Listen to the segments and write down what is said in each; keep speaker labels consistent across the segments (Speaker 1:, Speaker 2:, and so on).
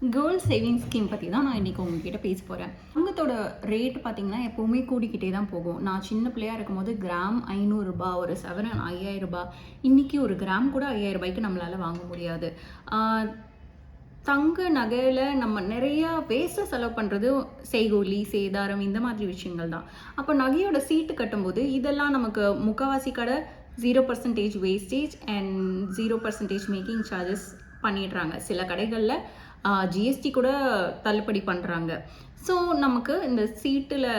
Speaker 1: Girl saving scheme பற்றி தான் நான் இன்றைக்கி உங்ககிட்ட பேச போகிறேன் தங்கத்தோட ரேட் பார்த்தீங்கன்னா எப்போவுமே கூடிக்கிட்டே தான் போகும். நான் சின்ன பிள்ளையாக இருக்கும்போது கிராம் ஐநூறுரூபா ஒரு செவன் ஐயாயிரரூபா இன்றைக்கி ஒரு கிராம் கூட ஐயாயிரம் ரூபாய்க்கு நம்மளால் வாங்க முடியாது. தங்க நகையில் நம்ம நிறையா வேஸ்ட்டாக செலவு பண்ணுறது செய்கூலி சேதாரம் இந்த மாதிரி விஷயங்கள் தான். அப்போ நகையோட சீட்டு கட்டும்போது இதெல்லாம் நமக்கு முக்கால்வாசி கடை zero percentage wastage and zero percentage making charges பண்ணிடுறாங்க. சில கடைகளில் ஜிஎஸ்டி கூட தள்ளுபடி பண்ணுறாங்க ஸோ நமக்கு இந்த சீட்டில்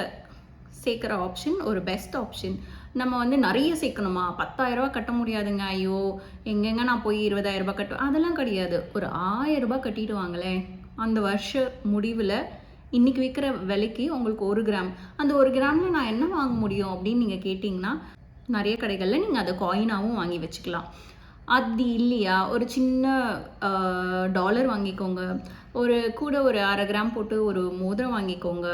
Speaker 1: சேர்க்குற ஆப்ஷன் ஒரு பெஸ்ட் ஆப்ஷன் நம்ம வந்து நிறைய சேர்க்கணுமா? பத்தாயிரரூபா கட்ட முடியாதுங்க. ஐயோ எங்கெங்க நான் போய் இருபதாயிரரூபா கட்டு அதெல்லாம் கிடையாது. ஒரு ஆயிரரூபா கட்டிட்டு வாங்களேன் அந்த வருஷ முடிவில் இன்னைக்கு விற்கிற விலைக்கு உங்களுக்கு ஒரு கிராம். அந்த ஒரு கிராமில் நான் என்ன வாங்க முடியும் அப்படின்னு நீங்கள் கேட்டிங்கன்னா நிறைய கடைகளில் நீங்கள் அதை காயினாகவும் வாங்கி வச்சுக்கலாம். அது இல்லையா? ஒரு சின்ன டாலர் வாங்கிக்கோங்க. ஒரு கூட ஒரு அரை கிராம் போட்டு ஒரு மோதிரம் வாங்கிக்கோங்க.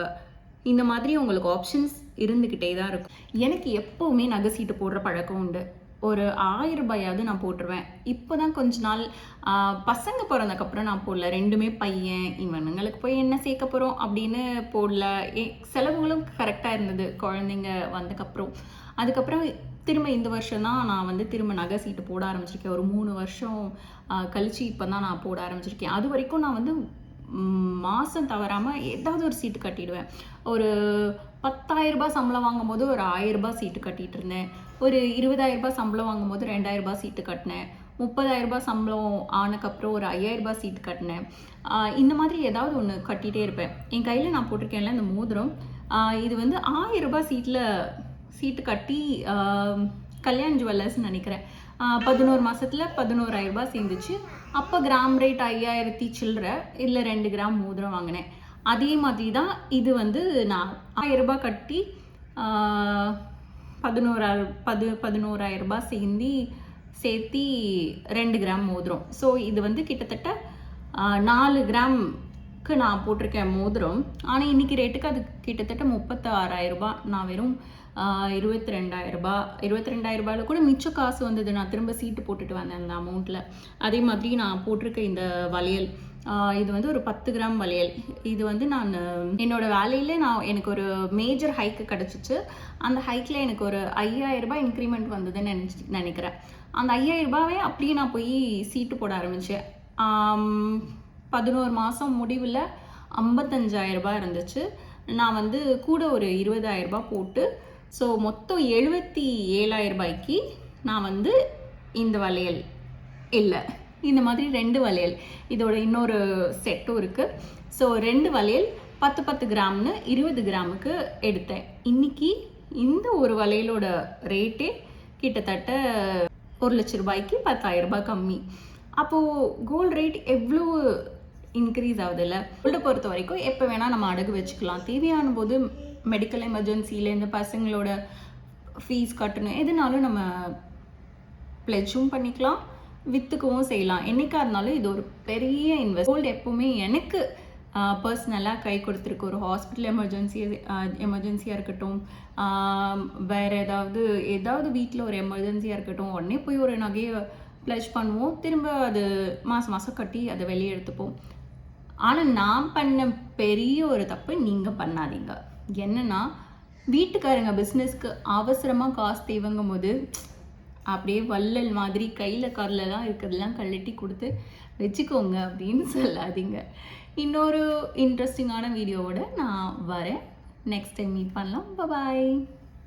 Speaker 1: இந்த மாதிரி உங்களுக்கு ஆப்ஷன்ஸ் இருந்துக்கிட்டே தான் இருக்கும். எனக்கு எப்போவுமே நகை சீட்டு போடுற பழக்கம் உண்டு. ஒரு ஆயிரம் ரூபாயாவது நான் போட்டுருவேன். இப்போ தான் கொஞ்ச நாள் பசங்க பிறந்தக்கப்புறம் நான் போடல. ரெண்டுமே பையன் இவனுங்களுக்கு போய் என்ன சேர்க்க போகிறோம் அப்படின்னு போடல. ஏ செலவுகளும் கரெக்டாக இருந்தது. குழந்தைங்க வந்தக்கப்புறம் அதுக்கப்புறம் திரும்ப இந்த வருஷம் தான் நான் வந்து திரும்ப நகை சீட்டு போட ஆரம்பிச்சிருக்கேன். ஒரு மூணு வருஷம் கழித்து கழிச்சு இப்போ தான் நான் போட ஆரம்பிச்சிருக்கேன். அது வரைக்கும் நான் வந்து மாதம் தவறாமல் ஏதாவது ஒரு சீட்டு கட்டிடுவேன். ஒரு பத்தாயிரரூபா சம்பளம் வாங்கும்போது ஒரு ஆயிரரூபா சீட்டு கட்டிட்டு இருந்தேன். ஒரு இருபதாயிரரூபா சம்பளம் வாங்கும்போது ரெண்டாயிரரூபா சீட்டு கட்டினேன். முப்பதாயிரரூபா சம்பளம் ஆனக்கப்புறம் ஒரு ஐயாயிரரூபா சீட்டு கட்டினேன். இந்த மாதிரி ஏதாவது ஒன்று கட்டிகிட்டே இருப்பேன். என் கையில் நான் போட்டிருக்கேன்ல இந்த மோதிரம். இது வந்து ஆயிரம் ரூபாய் சீட்டில் சீட்டு கட்டி கல்யாண் ஜுவல்லர்ஸ்னு நினைக்கிறேன். பதினோரு மாதத்தில் பதினோராயிரரூபா சேர்ந்துச்சு. அப்போ கிராம் ரேட் ஐயாயிரத்தி சில்லற இல்லை ரெண்டு கிராம் மோதிரம் வாங்கினேன். அதே மாதிரி தான் இது வந்து நான் ஆயிரம் ரூபாய் கட்டி ஆஹ் பதினோராயிரம் பது பதினோராயிரரூபா சேர்ந்து சேர்த்தி ரெண்டு கிராம் மோதிரம். ஸோ இது வந்து கிட்டத்தட்ட நாலு கிராம் க்கு நான் போட்டிருக்கேன் மோதிரம். ஆனால் இன்னைக்கு ரேட்டுக்கு அது கிட்டத்தட்ட முப்பத்தி ரூபாய். நான் வெறும் இருபத்தி ரெண்டாயிரம் ரூபாய். இருபத்தி ரெண்டாயிரம் ரூபாயில் கூட மிச்ச காசு வந்தது. நான் திரும்ப சீட்டு போட்டுட்டு வந்தேன் அந்த அமௌண்ட்டில் அதே மாதிரி நான் போட்டிருக்க இந்த வளையல் இது வந்து ஒரு பத்து கிராம் வளையல். இது வந்து நான் என்னோட வேலையில் நான் எனக்கு ஒரு மேஜர் ஹைக்கு கிடச்சிச்சு. அந்த ஹைக்கில் எனக்கு ஒரு ஐயாயிரம் ரூபாய் இன்க்ரிமெண்ட் வந்ததுன்னு நினச்சி நினைக்கிறேன். அந்த ஐயாயிரம் ரூபாவே அப்படியே நான் போய் சீட்டு போட ஆரம்பித்தேன் பதினோரு மாதம் முடிவில் ஐம்பத்தஞ்சாயிரம் ரூபாய் இருந்துச்சு. நான் வந்து கூட ஒரு இருபதாயிரம் ரூபாய் போட்டு ஸோ மொத்தம் எழுபத்தி ஏழாயிரம் ரூபாய்க்கு நான் வந்து இந்த வளையல் இல்லை. இந்த மாதிரி ரெண்டு வளையல். இதோட இன்னொரு செட்டும் இருக்குது ஸோ ரெண்டு வளையல் பத்து பத்து கிராம்னு இருபது கிராமுக்கு எடுத்தேன். இன்னைக்கு இந்த ஒரு வளையலோட ரேட்டே கிட்டத்தட்ட ஒரு லட்ச ரூபாய்க்கு பத்தாயிரம் ரூபாய் கம்மி. அப்போது கோல்டு ரேட் எவ்வளோ இன்க்ரீஸ் ஆகுதுல்ல? கோல்டை பொறுத்த வரைக்கும் எப்போ வேணால் நம்ம அடகு வச்சுக்கலாம். தேவையான போது மெடிக்கல் எமர்ஜென்சியில் இந்த பசங்களோட ஃபீஸ் கட்டணும். எதுனாலும் நம்ம பிளெஜும் பண்ணிக்கலாம் வித்துக்கவும் செய்யலாம். என்னைக்கா இருந்தாலும் இது ஒரு பெரிய இன்வெஸ்ட் கோல்டு எப்போவுமே எனக்கு பர்சனலாக கை கொடுத்துருக்கு ஒரு ஹாஸ்பிட்டல் எமர்ஜென்சி எமர்ஜென்சியாக இருக்கட்டும். வேறு வேற ஏதாவது ஏதாவது வீட்டில் ஒரு எமர்ஜென்சியாக இருக்கட்டும். உடனே போய் ஒரு நகையை ப்ளஷ் பண்ணுவோம். திரும்ப அது மாதம் மாதம் கட்டி அதை வெளியே எடுத்துப்போம். ஆனால் நான் பண்ண பெரிய ஒரு தப்பு நீங்கள் பண்ணாதீங்க. என்னென்னா வீட்டுக்காரங்க பிஸ்னஸ்க்கு அவசரமாக காசு தேவைங்கும் போது அப்படியே வள்ளல் மாதிரி கையில் கல்லெல்லாம் இருக்கிறதெல்லாம் கழட்டி கொடுத்து வச்சுக்கோங்க அப்படின்னு சொல்லாதீங்க. இன்னொரு இன்ட்ரெஸ்டிங்கான வீடியோவோட நான் வரேன். நெக்ஸ்ட் டைம் மீட் பண்ணலாம். பாய்